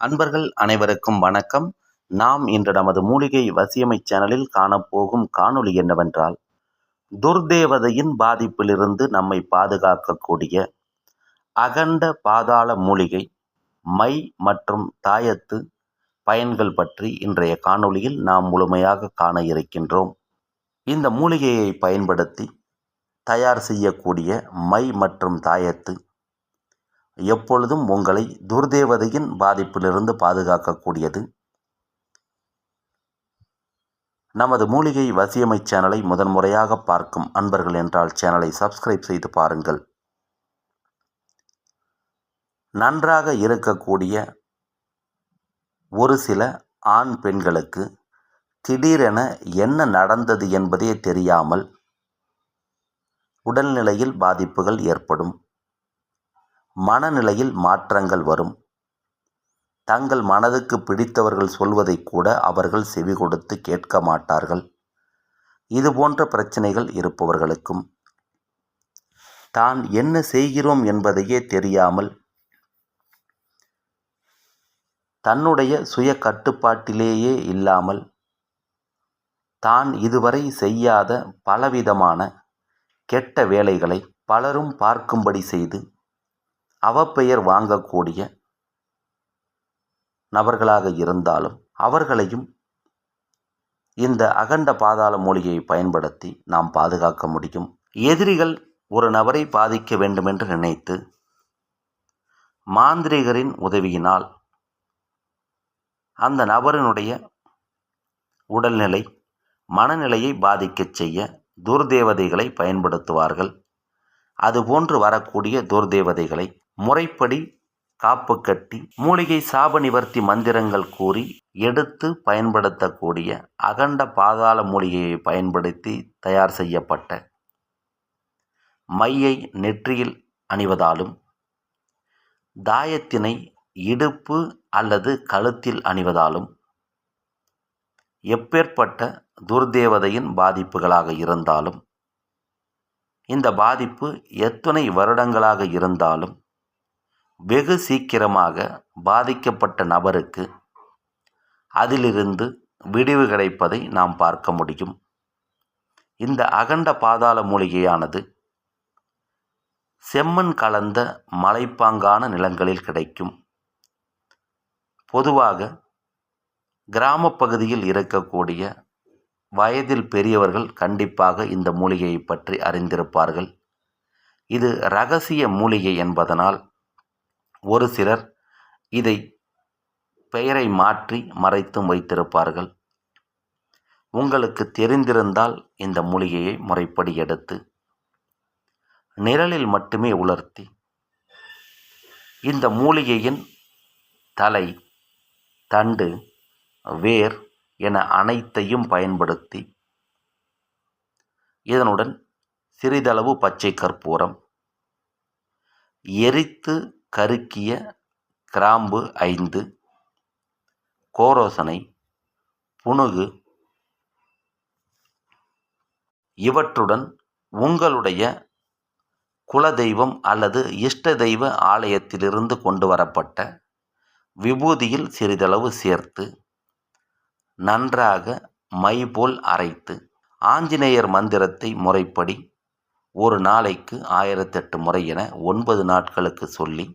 அன்பர்கள் அனைவருக்கும் வணக்கம். நாம் இன்று நமது மூலிகை வசியமை சேனலில் காணப்போகும் காணொளி என்னவென்றால் துர்தேவதையின் பாதிப்பிலிருந்து நம்மை பாதுகாக்கக்கூடிய அகண்ட பாதாள மூலிகை மை மற்றும் தாயத்து பயன்கள் பற்றி இன்றைய காணொளியில் நாம் முழுமையாக காண இருக்கின்றோம். இந்த மூலிகையை பயன்படுத்தி தயார் செய்யக்கூடிய மை மற்றும் தாயத்து எப்பொழுதும் உங்களை துர்தேவதையின் பாதிப்பிலிருந்து பாதுகாக்கக்கூடியது. நமது மூலிகை வசியமை சேனலை முதன்முறையாக பார்க்கும் அன்பர்கள் என்றால் சேனலை சப்ஸ்கிரைப் செய்து பாருங்கள். நன்றாக இருக்கக்கூடிய ஒரு சில ஆண் பெண்களுக்கு திடீரென என்ன நடந்தது என்பதே தெரியாமல் உடல்நிலையில் பாதிப்புகள் ஏற்படும். மனநிலையில் மாற்றங்கள் வரும். தங்கள் மனதுக்கு பிடித்தவர்கள் சொல்வதை கூட அவர்கள் செவி கொடுத்து கேட்க மாட்டார்கள். இது போன்ற பிரச்சனைகள் இருப்பவர்களுக்கும் தான் என்ன செய்கிறோம் என்பதையே தெரியாமல் தன்னுடைய சுய கட்டுப்பாட்டிலேயே இல்லாமல் தான் இதுவரை செய்யாத பலவிதமான கெட்ட வேலைகளை பலரும் பார்க்கும்படி செய்து அவப்பெயர் வாங்கக்கூடிய நபர்களாக இருந்தாலும் அவர்களையும் இந்த அகண்ட பாதாள மூலிகையை பயன்படுத்தி நாம் பாதுகாக்க முடியும். எதிரிகள் ஒரு நபரை பாதிக்க வேண்டுமென்று நினைத்து மாந்திரிகரின் உதவியினால் அந்த நபரினுடைய உடல்நிலை மனநிலையை பாதிக்கச் செய்ய துர்தேவதைகளை பயன்படுத்துவார்கள். அதுபோன்று வரக்கூடிய துர்தேவதைகளை முறைப்படி காப்பு கட்டி மூலிகை சாப நிவர்த்தி மந்திரங்கள் கூறி எடுத்து பயன்படுத்தக்கூடிய அகண்ட பாதாள மூலிகையை பயன்படுத்தி தயார் செய்யப்பட்ட மையை நெற்றியில் அணிவதாலும் தாயத்தினை இடுப்பு அல்லது கழுத்தில் அணிவதாலும் எப்பேற்பட்ட துர்தேவதையின் பாதிப்புகளாக இருந்தாலும் இந்த பாதிப்பு எத்தனை வருடங்களாக இருந்தாலும் வெகு சீக்கிரமாக பாதிக்கப்பட்ட நபருக்கு அதிலிருந்து விடிவு கிடைப்பதை நாம் பார்க்க முடியும். இந்த அகண்ட பாதாள மூலிகையானது செம்மண் கலந்த மலைப்பாங்கான நிலங்களில் கிடைக்கும். பொதுவாக கிராமப்பகுதியில் இருக்கக்கூடிய வயதில் பெரியவர்கள் கண்டிப்பாக இந்த மூலிகையை பற்றி அறிந்திருப்பார்கள். இது ரகசிய மூலிகை என்பதனால் ஒரு சிலர் இதை பெயரை மாற்றி மறைத்தும் வைத்திருப்பார்கள். உங்களுக்கு தெரிந்திருந்தால் இந்த மூலிகையை முறைப்படி எடுத்து நிழலில் மட்டுமே உலர்த்தி இந்த மூலிகையின் தலை தண்டு வேர் என அனைத்தையும் பயன்படுத்தி இதனுடன் சிறிதளவு பச்சை கற்பூரம் எரித்து கருக்கிய கிராம்பு ஐந்து கோரோசனை புனுகு இவற்றுடன் உங்களுடைய குலதெய்வம் அல்லது இஷ்ட தெய்வ ஆலயத்திலிருந்து கொண்டு வரப்பட்ட விபூதியில் சிறிதளவு சேர்த்து நன்றாக மை போல் அரைத்து ஆஞ்சநேயர் மந்திரத்தை முறைப்படி ஒரு நாளைக்கு ஆயிரத்தெட்டு முறை என ஒன்பது நாட்களுக்கு சொல்லி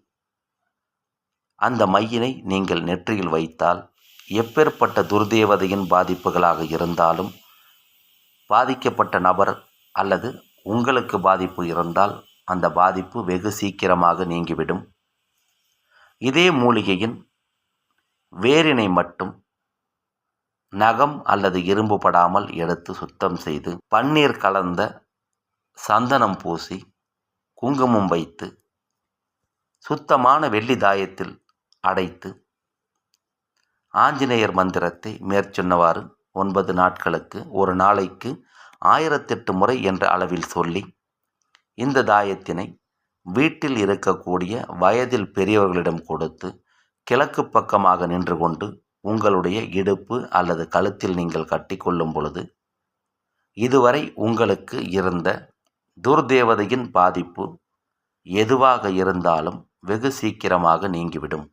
அந்த மையினை நீங்கள் நெற்றியில் வைத்தால் எப்பேற்பட்ட துர்தேவதையின் பாதிப்புகளாக இருந்தாலும் பாதிக்கப்பட்ட நபர் அல்லது உங்களுக்கு பாதிப்பு இருந்தால் அந்த பாதிப்பு வெகு சீக்கிரமாக நீங்கிவிடும். இதே மூலிகையின் வேரினை மட்டும் நகம் அல்லது இரும்பு படாமல் எடுத்து சுத்தம் செய்து பன்னீர் கலந்த சந்தனம் பூசி குங்குமம் வைத்து சுத்தமான வெள்ளி தாயத்தில் அடைத்து ஆஞ்சநேயர் மந்திரத்தை மேற்சொன்னவாறு ஒன்பது நாட்களுக்கு ஒரு நாளைக்கு ஆயிரத்தெட்டு முறை என்ற அளவில் சொல்லி இந்த தாயத்தினை வீட்டில் இருக்கக்கூடிய வயதில் பெரியவர்களிடம் கொடுத்து கிழக்கு பக்கமாக நின்று கொண்டு உங்களுடைய இடுப்பு அல்லது கழுத்தில் நீங்கள் கட்டிக்கொள்ளும் பொழுது இதுவரை உங்களுக்கு இருந்த துர்தேவதையின் பாதிப்பு எதுவாக இருந்தாலும் வெகு சீக்கிரமாக நீங்கிவிடும்.